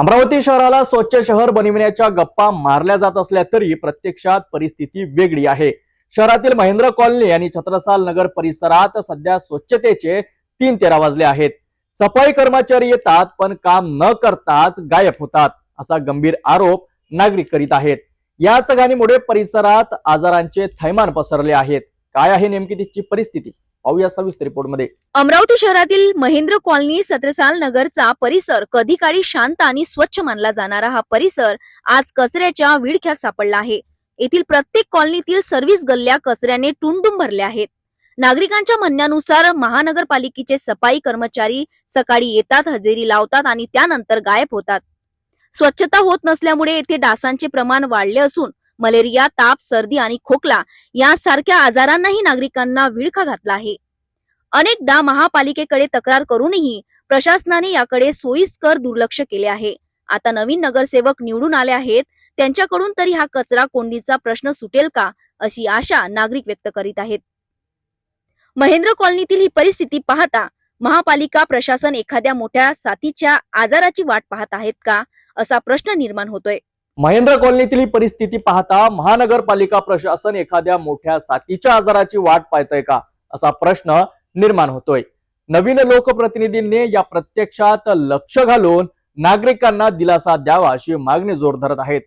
अमरावती शहराला स्वच्छ शहर बनविण्याच्या गप्पा मारल्या जात असल्या तरी प्रत्यक्षात परिस्थिती वेगळी आहे. शहरातील महेंद्र कॉलनी आणि छत्रसाल नगर परिसरात सध्या स्वच्छतेचे तीन तेरा वाजले आहेत. सफाई कर्मचारी येतात पण काम न करताच गायब होतात असा गंभीर आरोप नागरिक करीत आहेत. याच घाणीमुळे परिसरात आजारांचे थैमान पसरले आहेत. काय आहे नेमकी तिची परिस्थिती? पाहूया सविस्तर रिपोर्टमध्ये. अमरावती शहरातील महेंद्र कॉलनी सत्रसाल नगरचा परिसर कधी काळी शांत आणि स्वच्छ मानला जाणारा हा परिसर आज कचऱ्याच्या विडख्यात सापडला आहे. येथील प्रत्येक कॉलनीतील सर्व्हिस गल्ल्या कचऱ्याने टुंडुम भरल्या आहेत. नागरिकांच्या म्हणण्यानुसार महानगरपालिकेचे सफाई कर्मचारी सकाळी येतात हजेरी लावतात आणि त्यानंतर गायब होतात. स्वच्छता होत नसल्यामुळे येथे डासांचे प्रमाण वाढले असून मलेरिया ताप सर्दी आणि खोकला यासारख्या आजारांनाही नागरिकांना विळखा घातला आहे. अनेकदा महापालिकेकडे तक्रार करूनही प्रशासनाने याकडे सोयीस्कर दुर्लक्ष केले आहे. आता नवीन नगरसेवक निवडून आले आहेत. त्यांच्याकडून तरी हा कचरा कोंडीचा प्रश्न सुटेल का अशी आशा नागरिक व्यक्त करीत आहेत. महेंद्र कॉलनीतील ही परिस्थिती पाहता महापालिका प्रशासन एखाद्या मोठ्या साथीच्या आजाराची वाट पाहत आहेत का असा प्रश्न निर्माण होतोय. महेंद्र कॉलनीतील ही परिस्थिती पाहता महानगरपालिका प्रशासन एखाद्या मोठ्या साथीच्या आजाराची वाट पाहतय का असा प्रश्न निर्माण होतोय. नवीन लोकप्रतिनिधींनी या प्रत्यक्षात लक्ष घालून नागरिकांना दिलासा द्यावा अशी मागणी जोर धरत आहेत.